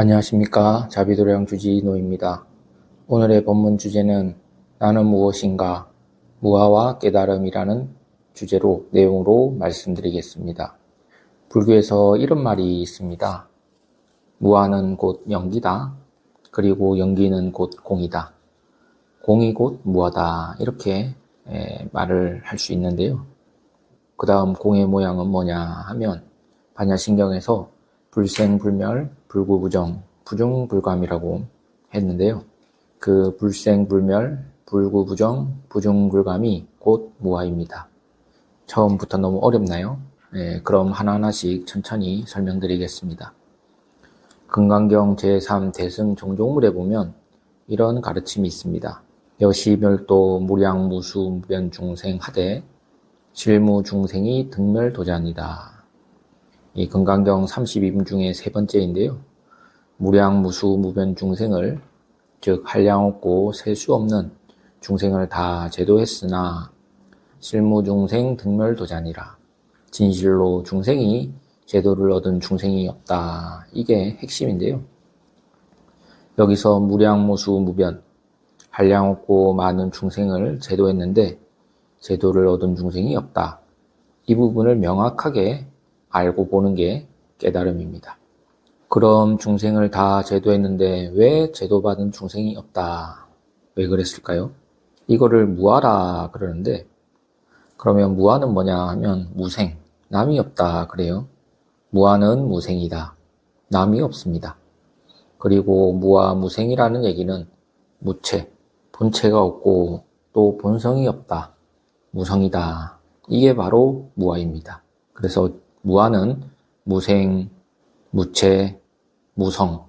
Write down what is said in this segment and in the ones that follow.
안녕하십니까. 자비도량 주지노입니다. 오늘의 본문 주제는 나는 무엇인가, 무아와 깨달음이라는 주제로 내용으로 말씀드리겠습니다. 불교에서 이런 말이 있습니다. 무아는 곧 연기다. 그리고 연기는 곧 공이다. 공이 곧 무아다. 이렇게 에, 말을 할 수 있는데요. 그 다음 공의 모양은 뭐냐 하면 반야신경에서 불생불멸, 불구부정, 부중불감이라고 했는데요. 그 불생불멸, 불구부정, 부중불감이 곧 무아입니다. 처음부터 너무 어렵나요? 네, 그럼 하나하나씩 천천히 설명드리겠습니다. 금강경 제3 대승 종종물에 보면 이런 가르침이 있습니다. 여시멸도 무량무수 무변중생 하되 실무중생이 등멸도자니다. 이 금강경 32분 중에 세 번째인데요. 무량 무수 무변 중생을 즉 한량 없고 셀 수 없는 중생을 다 제도했으나 실무 중생 등멸 도자니라. 진실로 중생이 제도를 얻은 중생이 없다. 이게 핵심인데요. 여기서 무량무수 무변, 한량 없고 많은 중생을 제도했는데 제도를 얻은 중생이 없다. 이 부분을 명확하게 알고 보는 게 깨달음입니다. 그럼 중생을 다 제도했는데 왜 제도받은 중생이 없다? 왜 그랬을까요? 이거를 무아라 그러는데 그러면 무아는 뭐냐 하면 무생, 남이 없다 그래요. 무아는 무생이다. 남이 없습니다. 그리고 무아 무생이라는 얘기는 무체, 본체가 없고 또 본성이 없다. 무성이다. 이게 바로 무아입니다. 그래서 무아는 무생, 무체, 무성.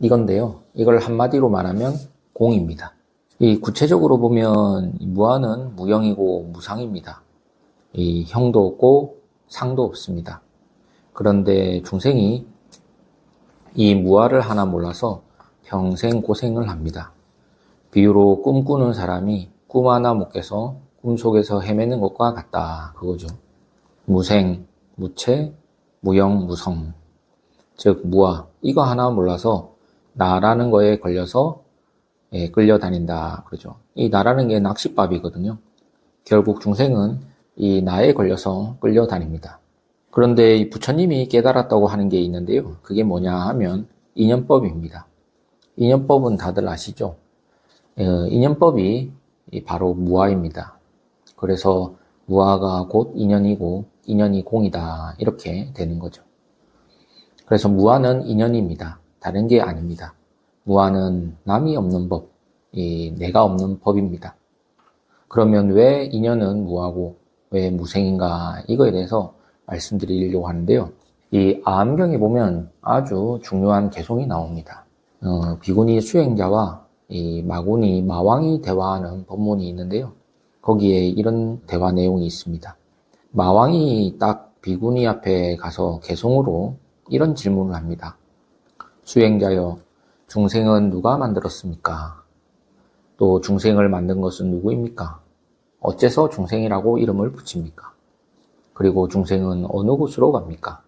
이건데요. 이걸 한마디로 말하면 공입니다. 이 구체적으로 보면 무아는 무형이고 무상입니다. 이 형도 없고 상도 없습니다. 그런데 중생이 이 무아를 하나 몰라서 평생 고생을 합니다. 비유로 꿈꾸는 사람이 꿈 하나 못 깨서 꿈속에서 헤매는 것과 같다. 그거죠. 무생, 무체, 무영, 무성. 즉, 무아. 이거 하나 몰라서 나라는 거에 걸려서 예, 끌려다닌다. 그러죠. 이 나라는 게 낚싯밥이거든요. 결국 중생은 이 나에 걸려서 끌려다닙니다. 그런데 이 부처님이 깨달았다고 하는 게 있는데요. 그게 뭐냐 하면 인연법입니다. 인연법은 다들 아시죠? 어, 인연법이 바로 무아입니다. 그래서 무아가 곧 인연이고 인연이 공이다. 이렇게 되는 거죠. 그래서 무아는 인연입니다. 다른 게 아닙니다. 무아는 남이 없는 법, 이 내가 없는 법입니다. 그러면 왜 인연은 무하고 왜 무생인가 이거에 대해서 말씀드리려고 하는데요. 이 아암경에 보면 아주 중요한 개송이 나옵니다. 어, 비구니 수행자와 이 마구니 마왕이 대화하는 법문이 있는데요. 거기에 이런 대화 내용이 있습니다. 마왕이 딱 비구니 앞에 가서 개송으로 이런 질문을 합니다. 수행자여, 중생은 누가 만들었습니까? 또 중생을 만든 것은 누구입니까? 어째서 중생이라고 이름을 붙입니까? 그리고 중생은 어느 곳으로 갑니까?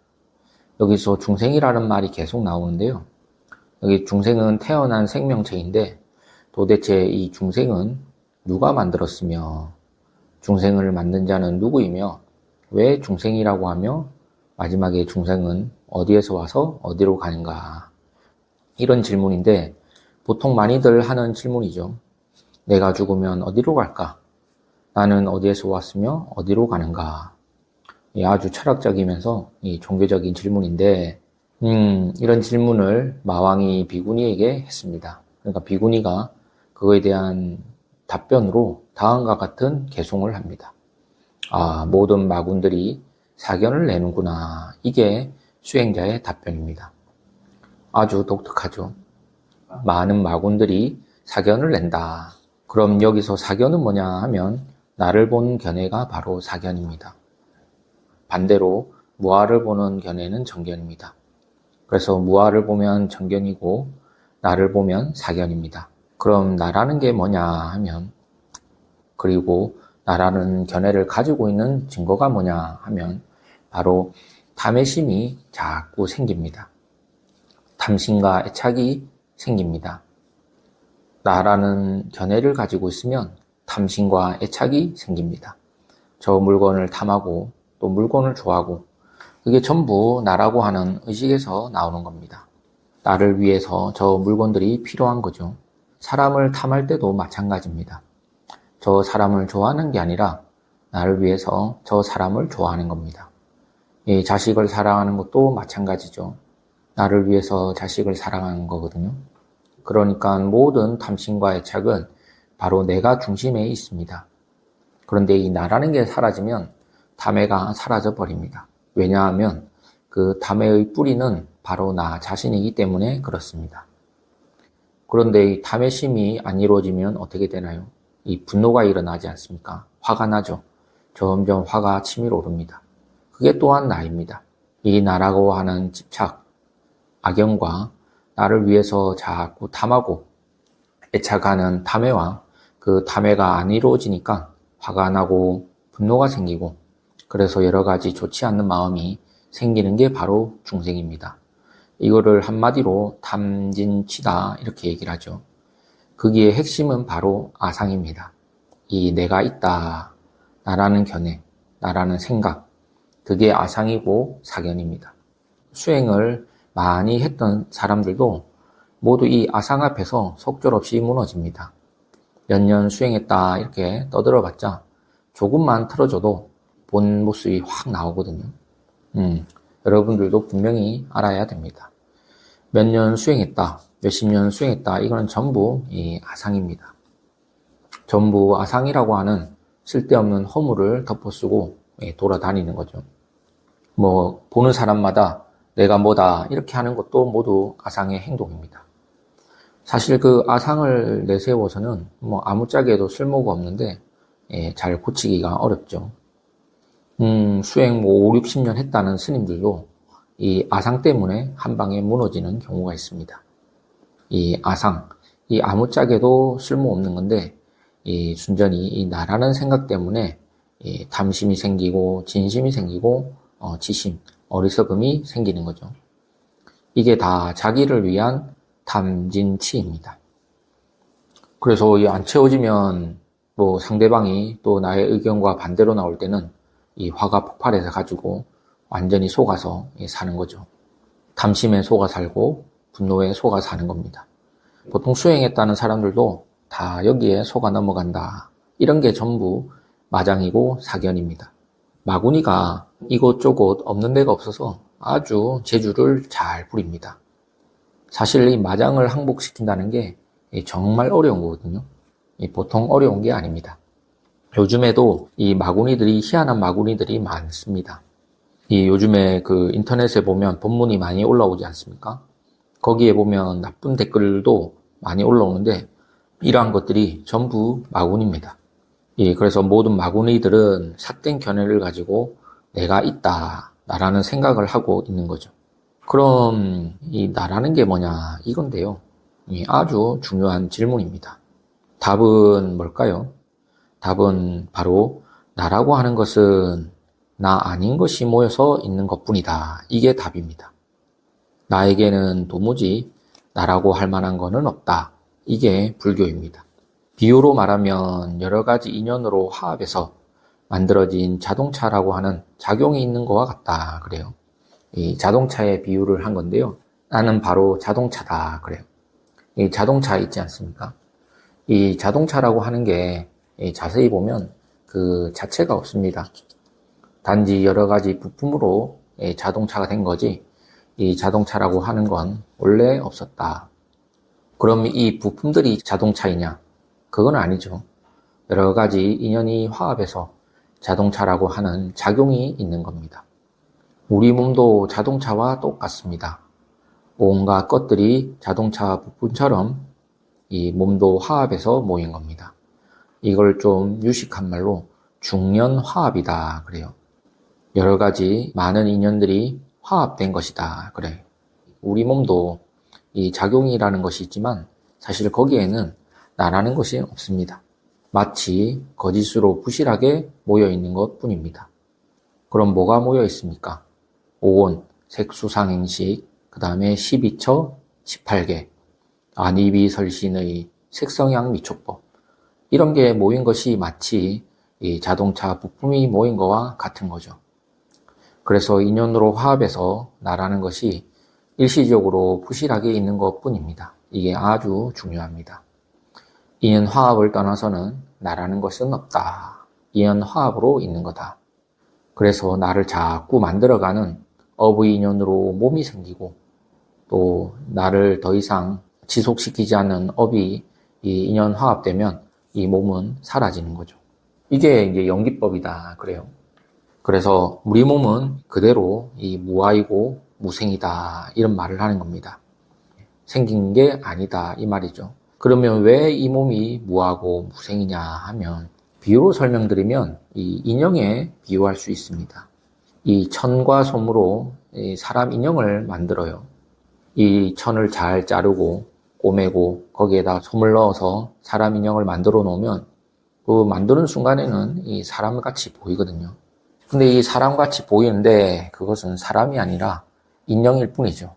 여기서 중생이라는 말이 계속 나오는데요. 여기 중생은 태어난 생명체인데 도대체 이 중생은 누가 만들었으며 중생을 만든 자는 누구이며 왜 중생이라고 하며 마지막에 중생은 어디에서 와서 어디로 가는가 이런 질문인데 보통 많이들 하는 질문이죠. 내가 죽으면 어디로 갈까? 나는 어디에서 왔으며 어디로 가는가? 아주 철학적이면서 종교적인 질문인데 음, 이런 질문을 마왕이 비구니에게 했습니다. 그러니까 비구니가 그거에 대한 답변으로 다음과 같은 개송을 합니다. 아, 모든 마군들이 사견을 내는구나. 이게 수행자의 답변입니다. 아주 독특하죠. 많은 마군들이 사견을 낸다. 그럼 여기서 사견은 뭐냐 하면 나를 보는 견해가 바로 사견입니다. 반대로 무아를 보는 견해는 정견입니다. 그래서 무아를 보면 정견이고 나를 보면 사견입니다. 그럼 나라는 게 뭐냐 하면 그리고 나라는 견해를 가지고 있는 증거가 뭐냐 하면 바로 탐의심이 자꾸 생깁니다. 탐심과 애착이 생깁니다. 나라는 견해를 가지고 있으면 탐심과 애착이 생깁니다. 저 물건을 탐하고 또 물건을 좋아하고 그게 전부 나라고 하는 의식에서 나오는 겁니다. 나를 위해서 저 물건들이 필요한 거죠. 사람을 탐할 때도 마찬가지입니다. 저 사람을 좋아하는 게 아니라 나를 위해서 저 사람을 좋아하는 겁니다. 이 자식을 사랑하는 것도 마찬가지죠. 나를 위해서 자식을 사랑하는 거거든요. 그러니까 모든 탐심과 애착은 바로 내가 중심에 있습니다. 그런데 이 나라는 게 사라지면 탐해가 사라져 버립니다. 왜냐하면 그 탐해의 뿌리는 바로 나 자신이기 때문에 그렇습니다. 그런데 이 탐의 심이 안 이루어지면 어떻게 되나요? 이 분노가 일어나지 않습니까? 화가 나죠. 점점 화가 치밀어 오릅니다. 그게 또한 나입니다. 이 나라고 하는 집착, 악영과 나를 위해서 자꾸 탐하고 애착하는 탐해와 그 탐해가 안 이루어지니까 화가 나고 분노가 생기고 그래서 여러 가지 좋지 않는 마음이 생기는 게 바로 중생입니다. 이거를 한마디로 탐진치다 이렇게 얘기를 하죠. 거기에 핵심은 바로 아상입니다. 이 내가 있다, 나라는 견해, 나라는 생각, 그게 아상이고 사견입니다. 수행을 많이 했던 사람들도 모두 이 아상 앞에서 속절없이 무너집니다. 몇 년 수행했다 이렇게 떠들어봤자 조금만 틀어줘도 본 모습이 확 나오거든요. 음, 여러분들도 분명히 알아야 됩니다. 몇 년 수행했다, 몇십 년 수행했다, 이거는 전부 이 아상입니다. 전부 아상이라고 하는 쓸데없는 허물을 덮어쓰고 예, 돌아다니는 거죠. 뭐, 보는 사람마다 내가 뭐다, 이렇게 하는 것도 모두 아상의 행동입니다. 사실 그 아상을 내세워서는 뭐 아무짝에도 쓸모가 없는데, 예, 잘 고치기가 어렵죠. 음, 수행 뭐 5, 60년 했다는 스님들도 이 아상 때문에 한 방에 무너지는 경우가 있습니다. 이 아상, 이 아무짝에도 쓸모없는 건데, 이 순전히 이 나라는 생각 때문에 이 탐심이 생기고 진심이 생기고 어, 지심, 어리석음이 생기는 거죠. 이게 다 자기를 위한 탐진치입니다. 그래서 이 안 채워지면 뭐 상대방이 또 나의 의견과 반대로 나올 때는 이 화가 폭발해서 가지고 완전히 속아서 사는 거죠. 탐심에 속아 살고 분노에 속아 사는 겁니다. 보통 수행했다는 사람들도 다 여기에 속아 넘어간다. 이런 게 전부 마장이고 사견입니다. 마구니가 이곳저곳 없는 데가 없어서 아주 재주를 잘 부립니다. 사실 이 마장을 항복시킨다는 게 정말 어려운 거거든요. 보통 어려운 게 아닙니다. 요즘에도 이 마구니들이 희한한 마구니들이 많습니다. 이 요즘에 그 인터넷에 보면 본문이 많이 올라오지 않습니까? 거기에 보면 나쁜 댓글도 많이 올라오는데 이러한 것들이 전부 마구니입니다. 예, 그래서 모든 마구니들은 삿된 견해를 가지고 내가 있다, 나라는 생각을 하고 있는 거죠. 그럼 이 나라는 게 뭐냐 이건데요. 예, 아주 중요한 질문입니다. 답은 뭘까요? 답은 바로 나라고 하는 것은 나 아닌 것이 모여서 있는 것 뿐이다. 이게 답입니다. 나에게는 도무지 나라고 할 만한 것은 없다. 이게 불교입니다. 비유로 말하면 여러 가지 인연으로 화합해서 만들어진 자동차라고 하는 작용이 있는 것과 같다. 그래요. 이 자동차의 비유를 한 건데요. 나는 바로 자동차다. 그래요. 이 자동차 있지 않습니까? 이 자동차라고 하는 게 자세히 보면 그 자체가 없습니다. 단지 여러 가지 부품으로 자동차가 된 거지 이 자동차라고 하는 건 원래 없었다. 그럼 이 부품들이 자동차이냐? 그건 아니죠. 여러 가지 인연이 화합해서 자동차라고 하는 작용이 있는 겁니다. 우리 몸도 자동차와 똑같습니다. 온갖 것들이 자동차 부품처럼 이 몸도 화합해서 모인 겁니다. 이걸 좀 유식한 말로 중년 화합이다 그래요. 여러 가지 많은 인연들이 화합된 것이다 그래. 우리 몸도 이 작용이라는 것이 있지만 사실 거기에는 나라는 것이 없습니다. 마치 거짓으로 부실하게 모여 있는 것 뿐입니다. 그럼 뭐가 모여 있습니까? 오온, 색수상행식, 그 다음에 12처 18개, 안이비설신의 색성향 미촉법 이런 게 모인 것이 마치 이 자동차 부품이 모인 거와 같은 거죠. 그래서 인연으로 화합해서 나라는 것이 일시적으로 부실하게 있는 것 뿐입니다. 이게 아주 중요합니다. 인연 화합을 떠나서는 나라는 것은 없다. 인연 화합으로 있는 거다. 그래서 나를 자꾸 만들어가는 업의 인연으로 몸이 생기고 또 나를 더 이상 지속시키지 않는 업이 이 인연 화합되면 이 몸은 사라지는 거죠. 이게 이제 연기법이다 그래요. 그래서 우리 몸은 그대로 이 무아이고 무생이다 이런 말을 하는 겁니다. 생긴 게 아니다 이 말이죠. 그러면 왜 이 몸이 무하고 무생이냐 하면 비유로 설명드리면 이 인형에 비유할 수 있습니다. 이 천과 솜으로 이 사람 인형을 만들어요. 이 천을 잘 자르고 꼬매고 거기에다 솜을 넣어서 사람 인형을 만들어 놓으면 그 만드는 순간에는 이 사람 같이 보이거든요. 근데 이 사람같이 보이는데 그것은 사람이 아니라 인형일 뿐이죠.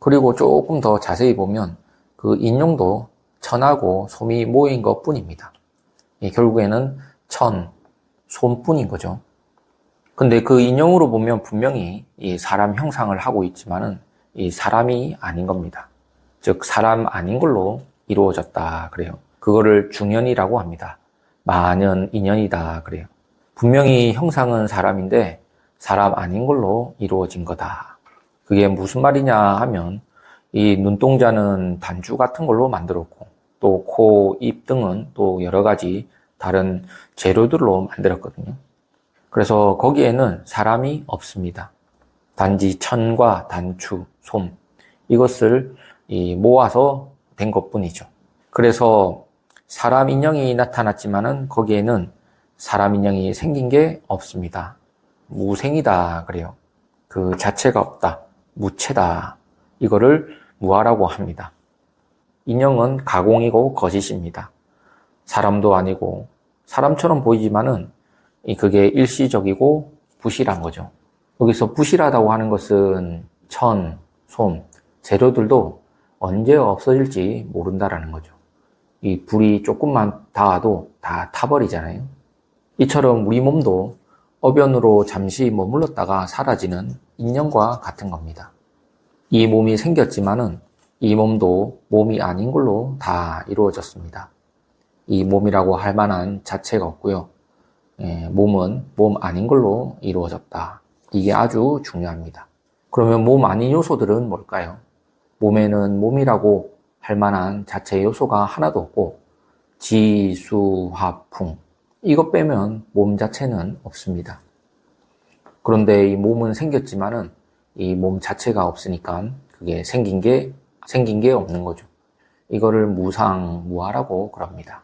그리고 조금 더 자세히 보면 그 인형도 천하고 솜이 모인 것 뿐입니다. 예, 결국에는 천, 솜뿐인 거죠. 근데 그 인형으로 보면 분명히 이 사람 형상을 하고 있지만은 이 사람이 아닌 겁니다. 즉, 사람 아닌 걸로 이루어졌다. 그래요. 그거를 중연이라고 합니다. 만연 인연이다. 그래요. 분명히 형상은 사람인데 사람 아닌 걸로 이루어진 거다. 그게 무슨 말이냐 하면 이 눈동자는 반주 같은 걸로 만들었고 또 코, 입 등은 또 여러 가지 다른 재료들로 만들었거든요. 그래서 거기에는 사람이 없습니다. 단지 천과 단추, 솜 이것을 모아서 된 것뿐이죠. 그래서 사람 인형이 나타났지만은 거기에는 사람 인형이 생긴 게 없습니다. 무생이다 그래요. 그 자체가 없다. 무체다. 이거를 무아라고 합니다. 인형은 가공이고 거짓입니다. 사람도 아니고 사람처럼 보이지만은 그게 일시적이고 부실한 거죠. 여기서 부실하다고 하는 것은 천, 솜, 재료들도 언제 없어질지 모른다라는 거죠. 이 불이 조금만 닿아도 다 타버리잖아요. 이처럼 우리 몸도 어변으로 잠시 머물렀다가 사라지는 인형과 같은 겁니다. 이 몸이 생겼지만은 이 몸도 몸이 아닌 걸로 다 이루어졌습니다. 이 몸이라고 할 만한 자체가 없고요. 예, 몸은 몸 아닌 걸로 이루어졌다. 이게 아주 중요합니다. 그러면 몸 아닌 요소들은 뭘까요? 몸에는 몸이라고 할 만한 자체 요소가 하나도 없고 지수화풍 이것 빼면 몸 자체는 없습니다. 그런데 이 몸은 생겼지만은 이 몸 자체가 없으니까 그게 생긴 게 생긴 게 없는 거죠. 이거를 무상 무아라고 그럽니다.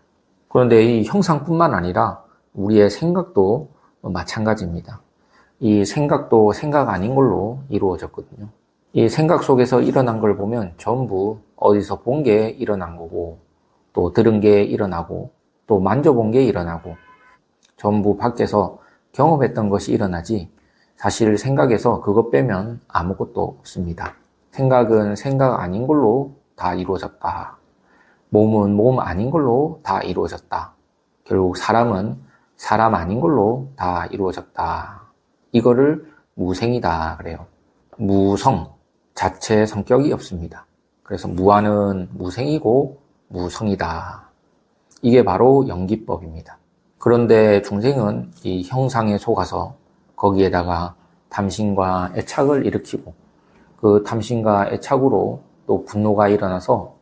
그런데 이 형상뿐만 아니라 우리의 생각도 마찬가지입니다. 이 생각도 생각 아닌 걸로 이루어졌거든요. 이 생각 속에서 일어난 걸 보면 전부 어디서 본 게 일어난 거고, 또 들은 게 일어나고, 또 만져본 게 일어나고, 전부 밖에서 경험했던 것이 일어나지, 사실 생각에서 그것 빼면 아무것도 없습니다. 생각은 생각 아닌 걸로 다 이루어졌다. 몸은 몸 아닌 걸로 다 이루어졌다. 결국 사람은 사람 아닌 걸로 다 이루어졌다. 이거를 무생이다 그래요. 무성 자체의 성격이 없습니다. 그래서 무아는 무생이고 무성이다. 이게 바로 연기법입니다. 그런데 중생은 이 형상에 속아서 거기에다가 탐심과 애착을 일으키고 그 탐심과 애착으로 또 분노가 일어나서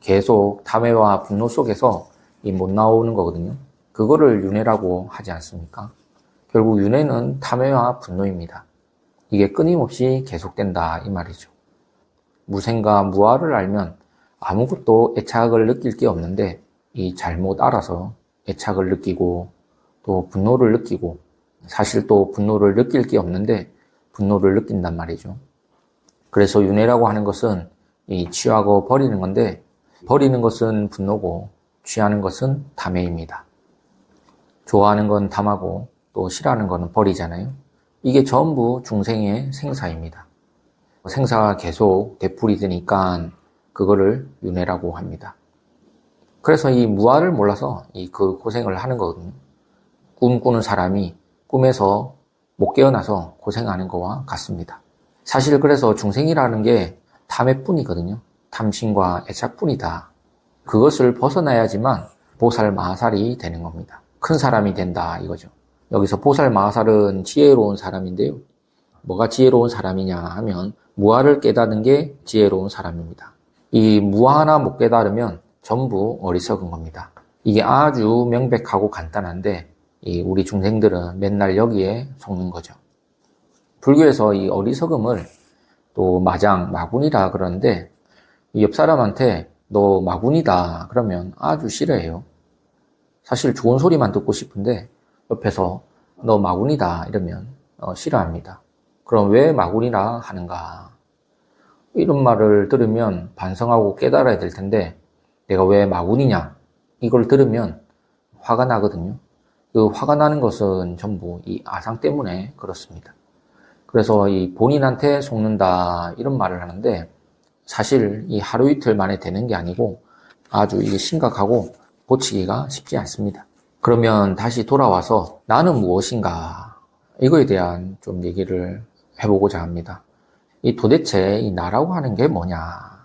계속 탐해와 분노 속에서 못 나오는 거거든요. 그거를 윤회라고 하지 않습니까? 결국 윤회는 탐해와 분노입니다. 이게 끊임없이 계속된다 이 말이죠. 무생과 무아를 알면 아무것도 애착을 느낄 게 없는데 이 잘못 알아서 애착을 느끼고 또 분노를 느끼고 사실 또 분노를 느낄 게 없는데 분노를 느낀단 말이죠. 그래서 윤회라고 하는 것은 이 취하고 버리는 건데 버리는 것은 분노고 취하는 것은 탐해입니다. 좋아하는 건 탐하고 또 싫어하는 거는 버리잖아요. 이게 전부 중생의 생사입니다. 생사가 계속 되풀이 되니까 그거를 윤회라고 합니다. 그래서 이 무아를 몰라서 이 그 고생을 하는 거거든요. 꿈 꾸는 사람이 꿈에서 못 깨어나서 고생하는 거와 같습니다. 사실 그래서 중생이라는 게 탐애뿐이거든요. 탐심과 애착뿐이다. 그것을 벗어나야지만 보살 마살이 되는 겁니다. 큰 사람이 된다 이거죠. 여기서 보살 마살은 지혜로운 사람인데요. 뭐가 지혜로운 사람이냐 하면 무아를 깨닫는 게 지혜로운 사람입니다. 이 무아 하나 못 깨달으면 전부 어리석은 겁니다. 이게 아주 명백하고 간단한데 이 우리 중생들은 맨날 여기에 속는 거죠. 불교에서 이 어리석음을 또 마장, 마군이라 그러는데 이옆 사람한테 너 마군이다 그러면 아주 싫어해요. 사실 좋은 소리만 듣고 싶은데 옆에서 너 마군이다 이러면 어, 싫어합니다. 그럼 왜 마군이라 하는가? 이런 말을 들으면 반성하고 깨달아야 될 텐데 내가 왜 마군이냐? 이걸 들으면 화가 나거든요. 그 화가 나는 것은 전부 이 아상 때문에 그렇습니다. 그래서 이 본인한테 속는다 이런 말을 하는데 사실 이 하루 이틀 만에 되는 게 아니고 아주 이게 심각하고 고치기가 쉽지 않습니다. 그러면 다시 돌아와서 나는 무엇인가 이거에 대한 좀 얘기를 해보고자 합니다. 이 도대체 이 나라고 하는 게 뭐냐?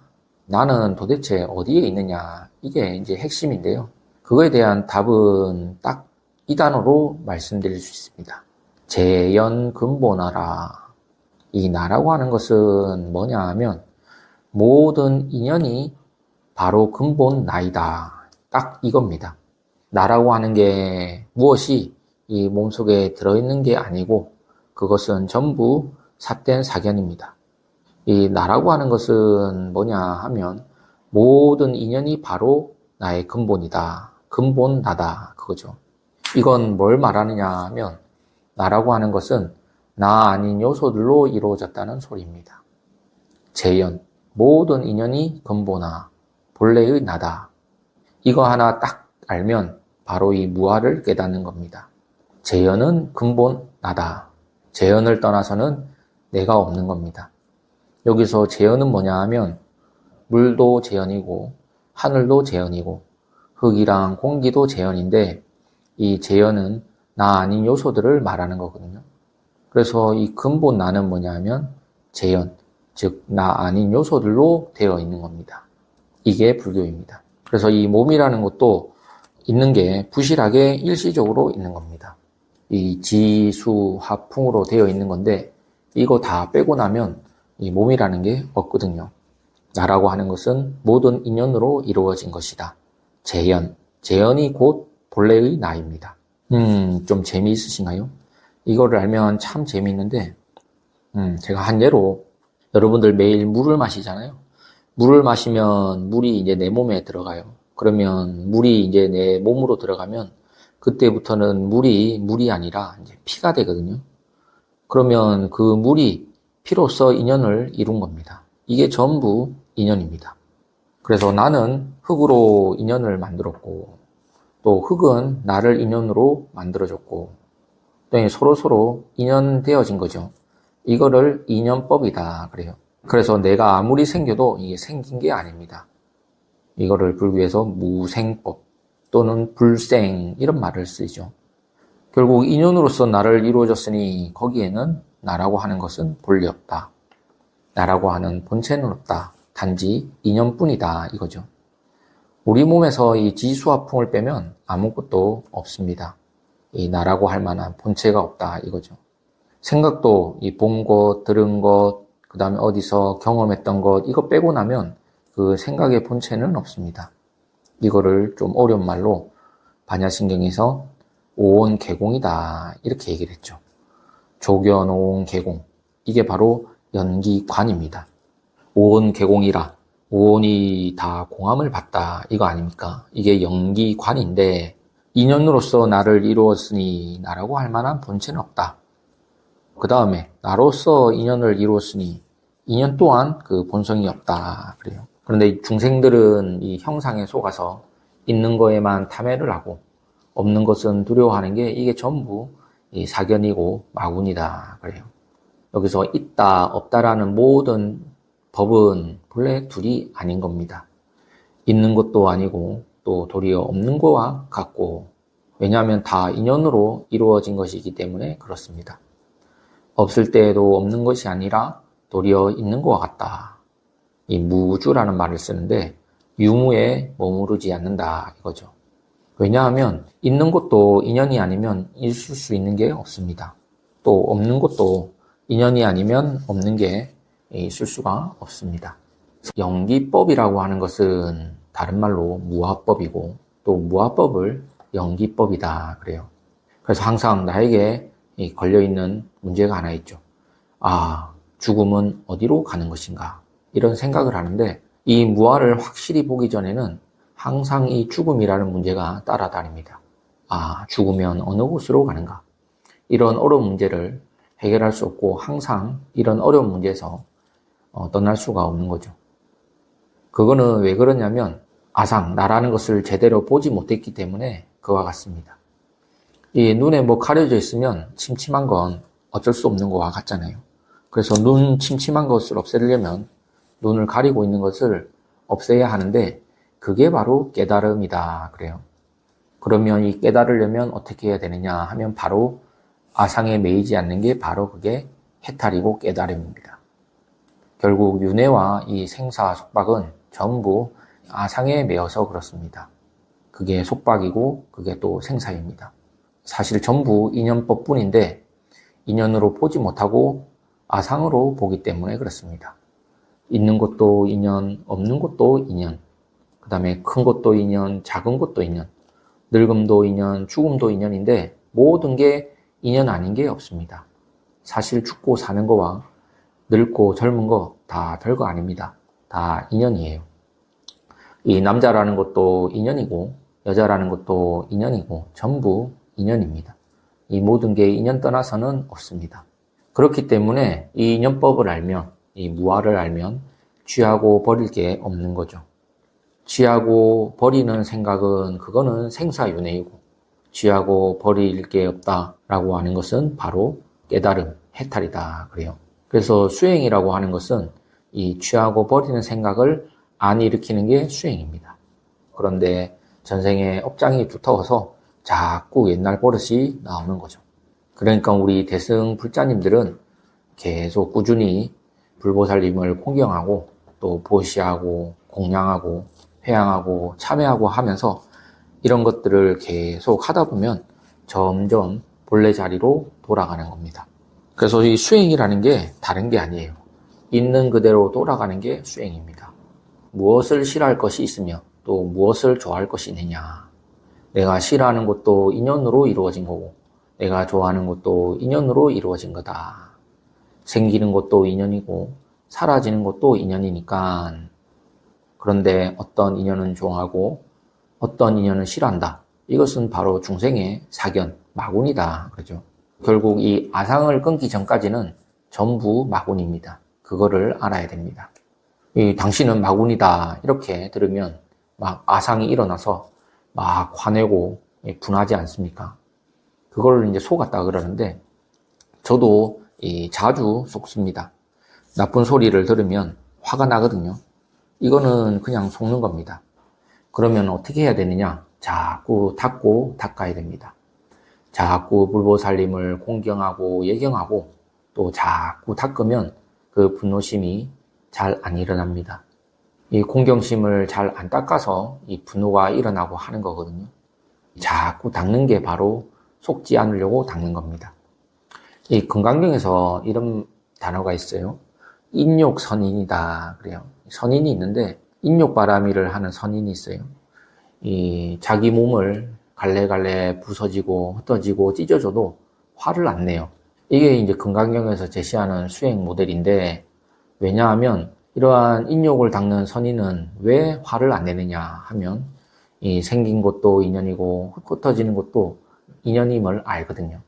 나는 도대체 어디에 있느냐? 이게 이제 핵심인데요. 그거에 대한 답은 딱 이 단어로 말씀드릴 수 있습니다. 재연 근본하라. 이 나라고 하는 것은 뭐냐 하면 모든 인연이 바로 근본 나이다. 딱 이겁니다. 나라고 하는 게 무엇이 이 몸속에 들어있는 게 아니고 그것은 전부 삿된 사견입니다. 이 나라고 하는 것은 뭐냐 하면 모든 인연이 바로 나의 근본이다. 근본 나다. 그거죠. 이건 뭘 말하느냐 하면 나라고 하는 것은 나 아닌 요소들로 이루어졌다는 소리입니다. 재연, 모든 인연이 근본화, 본래의 나다. 이거 하나 딱 알면 바로 이 무아를 깨닫는 겁니다. 재연은 근본 나다. 재연을 떠나서는 내가 없는 겁니다. 여기서 재연은 뭐냐 하면 물도 재연이고 하늘도 재연이고 흙이랑 공기도 재연인데 이 재연은 나 아닌 요소들을 말하는 거거든요. 그래서 이 근본 나는 뭐냐면 재연, 즉나 아닌 요소들로 되어 있는 겁니다. 이게 불교입니다. 그래서 이 몸이라는 것도 있는 게 부실하게 일시적으로 있는 겁니다. 이 지수 화풍으로 되어 있는 건데 이거 다 빼고 나면 이 몸이라는 게 없거든요. 나라고 하는 것은 모든 인연으로 이루어진 것이다. 재연, 재연이 곧 본래의 나입니다. 음, 좀 재미있으신가요? 이거를 알면 참 재미있는데, 음, 제가 한 예로 여러분들 매일 물을 마시잖아요. 물을 마시면 물이 이제 내 몸에 들어가요. 그러면 물이 이제 내 몸으로 들어가면 그때부터는 물이 물이 아니라 이제 피가 되거든요. 그러면 그 물이 피로써 인연을 이룬 겁니다. 이게 전부 인연입니다. 그래서 나는 흙으로 인연을 만들었고, 또 흙은 나를 인연으로 만들어줬고, 또 서로 서로 인연되어진 거죠. 이거를 인연법이다 그래요. 그래서 내가 아무리 생겨도 이게 생긴 게 아닙니다. 이거를 불교에서 무생법 또는 불생 이런 말을 쓰죠. 결국 인연으로서 나를 이루어졌으니 거기에는 나라고 하는 것은 본래 없다. 나라고 하는 본체는 없다. 단지 인연뿐이다 이거죠. 우리 몸에서 이 지수화풍을 빼면 아무것도 없습니다. 이 나라고 할 만한 본체가 없다 이거죠. 생각도 이 본 것, 들은 것, 그 다음에 어디서 경험했던 것 이거 빼고 나면 그 생각의 본체는 없습니다. 이거를 좀 어려운 말로 반야신경에서 오온 개공이다 이렇게 얘기를 했죠. 오온 개공 이게 바로 연기관입니다. 오온 개공이라 오온이 다 공함을 받다 이거 아닙니까? 이게 연기관인데 인연으로서 나를 이루었으니 나라고 할 만한 본체는 없다. 그 다음에 나로서 인연을 이루었으니 인연 또한 그 본성이 없다 그래요. 그런데 중생들은 이 형상에 속아서 있는 거에만 탐해를 하고 없는 것은 두려워하는 게 이게 전부 이 사견이고 마군이다 그래요. 여기서 있다, 없다라는 모든 법은 본래 둘이 아닌 겁니다. 있는 것도 아니고 또 도리어 없는 거와 같고 왜냐하면 다 인연으로 이루어진 것이기 때문에 그렇습니다. 없을 때에도 없는 것이 아니라 도리어 있는 것과 같다. 이 무주라는 말을 쓰는데 유무에 머무르지 않는다 이거죠. 왜냐하면 있는 것도 인연이 아니면 있을 수 있는 게 없습니다. 또 없는 것도 인연이 아니면 없는 게 있을 수가 없습니다. 연기법이라고 하는 것은 다른 말로 무화법이고 또 무화법을 연기법이다 그래요. 그래서 항상 나에게 걸려있는 문제가 하나 있죠. 아, 죽음은 어디로 가는 것인가? 이런 생각을 하는데 이 무화를 확실히 보기 전에는 항상 이 죽음이라는 문제가 따라다닙니다. 아, 죽으면 어느 곳으로 가는가? 이런 어려운 문제를 해결할 수 없고 항상 이런 어려운 문제에서 어, 떠날 수가 없는 거죠. 그거는 왜 그러냐면 아상, 나라는 것을 제대로 보지 못했기 때문에 그와 같습니다. 이 눈에 뭐 가려져 있으면 침침한 건 어쩔 수 없는 것과 같잖아요. 그래서 눈 침침한 것을 없애려면 눈을 가리고 있는 것을 없애야 하는데 그게 바로 깨달음이다. 그래요. 그러면 이 깨달으려면 어떻게 해야 되느냐 하면 바로 아상에 매이지 않는 게 바로 그게 해탈이고 깨달음입니다. 결국 윤회와 이 생사 속박은 전부 아상에 매여서 그렇습니다. 그게 속박이고 그게 또 생사입니다. 사실 전부 인연법 뿐인데 인연으로 보지 못하고 아상으로 보기 때문에 그렇습니다. 있는 것도 인연, 없는 것도 인연, 그 다음에 큰 것도 인연, 작은 것도 인연, 늙음도 인연, 죽음도 인연인데 모든 게 인연 아닌 게 없습니다. 사실 죽고 사는 거와 늙고 젊은 거 다 별거 아닙니다. 다 인연이에요. 이 남자라는 것도 인연이고 여자라는 것도 인연이고 전부 인연입니다. 이 모든 게 인연 떠나서는 없습니다. 그렇기 때문에 이 인연법을 알면 이 무아를 알면 취하고 버릴 게 없는 거죠. 취하고 버리는 생각은 그거는 생사윤회이고 취하고 버릴 게 없다라고 하는 것은 바로 깨달음, 해탈이다 그래요. 그래서 수행이라고 하는 것은 이 취하고 버리는 생각을 안 일으키는 게 수행입니다. 그런데 전생에 업장이 두터워서 자꾸 옛날 버릇이 나오는 거죠. 그러니까 우리 대승 불자님들은 계속 꾸준히 불보살님을 공경하고 또 보시하고 공양하고 회양하고 참회하고 하면서 이런 것들을 계속 하다 보면 점점 본래 자리로 돌아가는 겁니다. 그래서 이 수행이라는 게 다른 게 아니에요. 있는 그대로 돌아가는 게 수행입니다. 무엇을 싫어할 것이 있으며 또 무엇을 좋아할 것이 있느냐. 내가 싫어하는 것도 인연으로 이루어진 거고 내가 좋아하는 것도 인연으로 이루어진 거다. 생기는 것도 인연이고 사라지는 것도 인연이니까 그런데 어떤 인연은 좋아하고 어떤 인연은 싫어한다. 이것은 바로 중생의 사견, 마군이다. 그러죠. 결국 이 아상을 끊기 전까지는 전부 마군입니다. 그거를 알아야 됩니다. 이 당신은 마군이다. 이렇게 들으면 막 아상이 일어나서 막 화내고 분하지 않습니까? 그걸 이제 속았다 그러는데 저도 자주 속습니다. 나쁜 소리를 들으면 화가 나거든요. 이거는 그냥 속는 겁니다. 그러면 어떻게 해야 되느냐? 자꾸 닦고 닦아야 됩니다. 자꾸 불보살님을 공경하고 예경하고 또 자꾸 닦으면 그 분노심이 잘 안 일어납니다. 이 공경심을 잘 안 닦아서 이 분노가 일어나고 하는 거거든요. 자꾸 닦는 게 바로 속지 않으려고 닦는 겁니다. 이 건강경에서 이런 단어가 있어요. 인욕 선인이다. 그래요. 선인이 있는데 인욕 바람이를 하는 선인이 있어요. 이 자기 몸을 갈래갈래 부서지고 흩어지고 찢어져도 화를 안 내요. 이게 이제 건강경에서 제시하는 수행 모델인데 왜냐하면 이러한 인욕을 닦는 선인은 왜 화를 안 내느냐 하면 이 생긴 것도 인연이고 흩어지는 것도 인연임을 알거든요.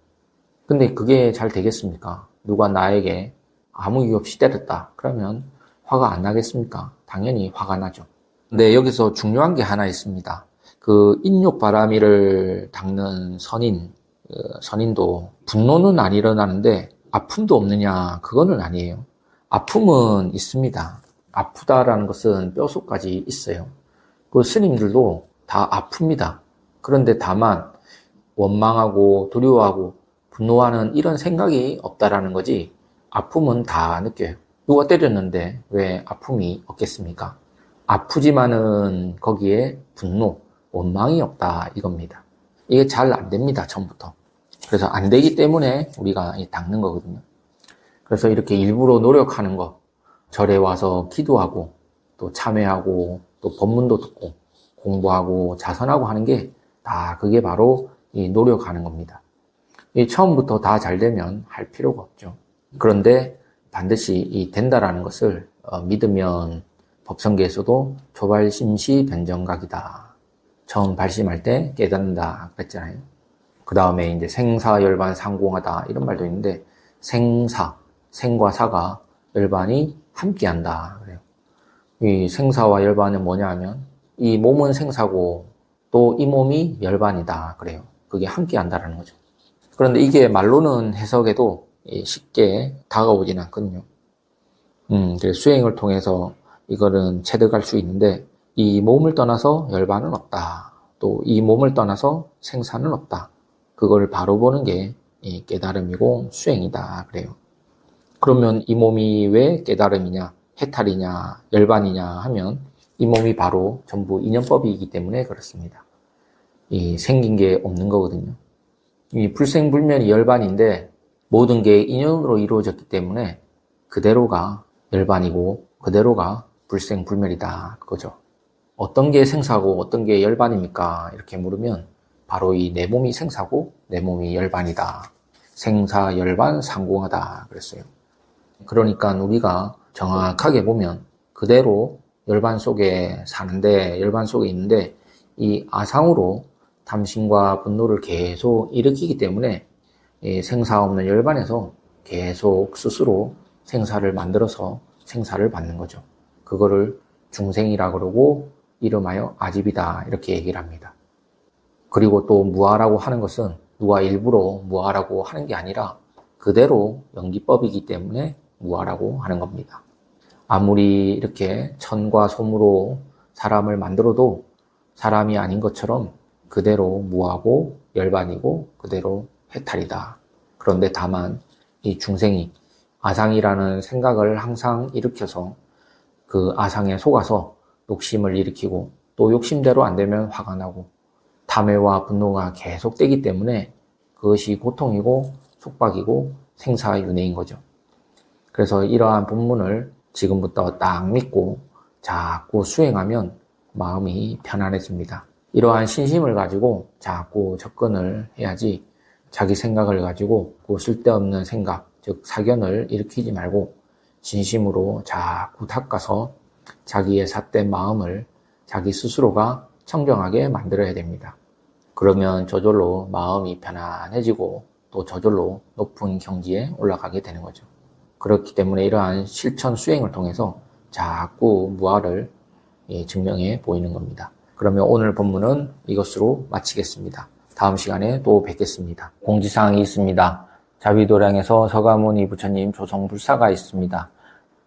근데 그게 잘 되겠습니까? 누가 나에게 아무 이유 없이 때렸다. 그러면 화가 안 나겠습니까? 당연히 화가 나죠. 근데 여기서 중요한 게 하나 있습니다. 그 인욕 바람이를 닦는 선인, 그 선인도 분노는 안 일어나는데 아픔도 없느냐? 그거는 아니에요. 아픔은 있습니다. 아프다라는 것은 뼈속까지 있어요. 그 스님들도 다 아픕니다. 그런데 다만 원망하고 두려워하고 분노하는 이런 생각이 없다라는 거지 아픔은 다 느껴요. 누가 때렸는데 왜 아픔이 없겠습니까? 아프지만은 거기에 분노, 원망이 없다 이겁니다. 이게 잘 안 됩니다. 처음부터. 그래서 안 되기 때문에 우리가 닦는 거거든요. 그래서 이렇게 일부러 노력하는 거, 절에 와서 기도하고 또 참회하고 또 법문도 듣고 공부하고 자선하고 하는 게 다 그게 바로 이 노력하는 겁니다. 이 처음부터 다 잘 되면 할 필요가 없죠. 그런데 반드시 이 된다라는 것을 어, 믿으면 법성계에서도 조발심시 변정각이다. 처음 발심할 때 깨닫는다 그랬잖아요. 그 다음에 이제 생사 열반 상공하다 이런 말도 있는데 생사 생과 사가 열반이 함께한다 그래요. 이 생사와 열반은 뭐냐 하면 이 몸은 생사고 또 이 몸이 열반이다 그래요. 그게 함께한다라는 거죠. 그런데 이게 말로는 해석에도 쉽게 다가오지는 않거든요. 음, 수행을 통해서 이거는 체득할 수 있는데 이 몸을 떠나서 열반은 없다. 또 이 몸을 떠나서 생사는 없다. 그걸 바로 보는 게 깨달음이고 수행이다. 그래요. 그러면 이 몸이 왜 깨달음이냐, 해탈이냐, 열반이냐 하면 이 몸이 바로 전부 인연법이기 때문에 그렇습니다. 이 생긴 게 없는 거거든요. 이 불생불멸이 열반인데 모든 게 인연으로 이루어졌기 때문에 그대로가 열반이고 그대로가 불생불멸이다 그거죠. 어떤 게 생사고 어떤 게 열반입니까? 이렇게 물으면 바로 이 내 몸이 생사고 내 몸이 열반이다. 생사 열반 상공하다 그랬어요. 그러니까 우리가 정확하게 보면 그대로 열반 속에 사는데 열반 속에 있는데 이 아상으로 탐심과 분노를 계속 일으키기 때문에 생사 없는 열반에서 계속 스스로 생사를 만들어서 생사를 받는 거죠. 그거를 중생이라 그러고 이름하여 아집이다 이렇게 얘기를 합니다. 그리고 또 무아라고 하는 것은 누가 일부러 무아라고 하는 게 아니라 그대로 연기법이기 때문에 무아라고 하는 겁니다. 아무리 이렇게 천과 솜으로 사람을 만들어도 사람이 아닌 것처럼 그대로 무하고 열반이고 그대로 해탈이다. 그런데 다만 이 중생이 아상이라는 생각을 항상 일으켜서 그 아상에 속아서 욕심을 일으키고 또 욕심대로 안 되면 화가 나고 탐해와 분노가 계속되기 때문에 그것이 고통이고 속박이고 생사윤회인 거죠. 그래서 이러한 본문을 지금부터 딱 믿고 자꾸 수행하면 마음이 편안해집니다. 이러한 신심을 가지고 자꾸 접근을 해야지 자기 생각을 가지고 그 쓸데없는 생각, 즉 사견을 일으키지 말고 진심으로 자꾸 닦아서 자기의 삿된 마음을 자기 스스로가 청정하게 만들어야 됩니다. 그러면 저절로 마음이 편안해지고 또 저절로 높은 경지에 올라가게 되는 거죠. 그렇기 때문에 이러한 실천 수행을 통해서 자꾸 무아를 예, 증명해 보이는 겁니다. 그러면 오늘 본문은 이것으로 마치겠습니다. 다음 시간에 또 뵙겠습니다. 공지사항이 있습니다. 자비도량에서 서가모니 부처님 조성 불사가 있습니다.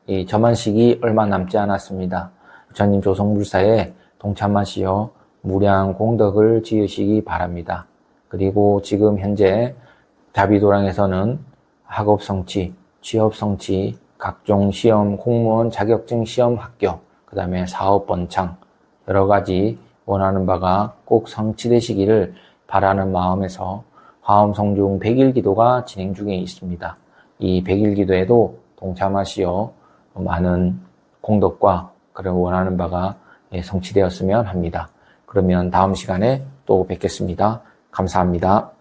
이 점안식이 얼마 남지 않았습니다. 부처님 조성 불사에 동참하시어 무량 공덕을 지으시기 바랍니다. 그리고 지금 현재 자비도량에서는 학업 성취, 취업 성취, 각종 시험, 공무원 자격증 시험 합격, 그 다음에 사업 번창, 여러 가지 원하는 바가 꼭 성취되시기를 바라는 마음에서 화엄 성중 100일 기도가 진행 중에 있습니다. 이 100일 기도에도 동참하시어 많은 공덕과 그런 원하는 바가 예, 성취되었으면 합니다. 그러면 다음 시간에 또 뵙겠습니다. 감사합니다.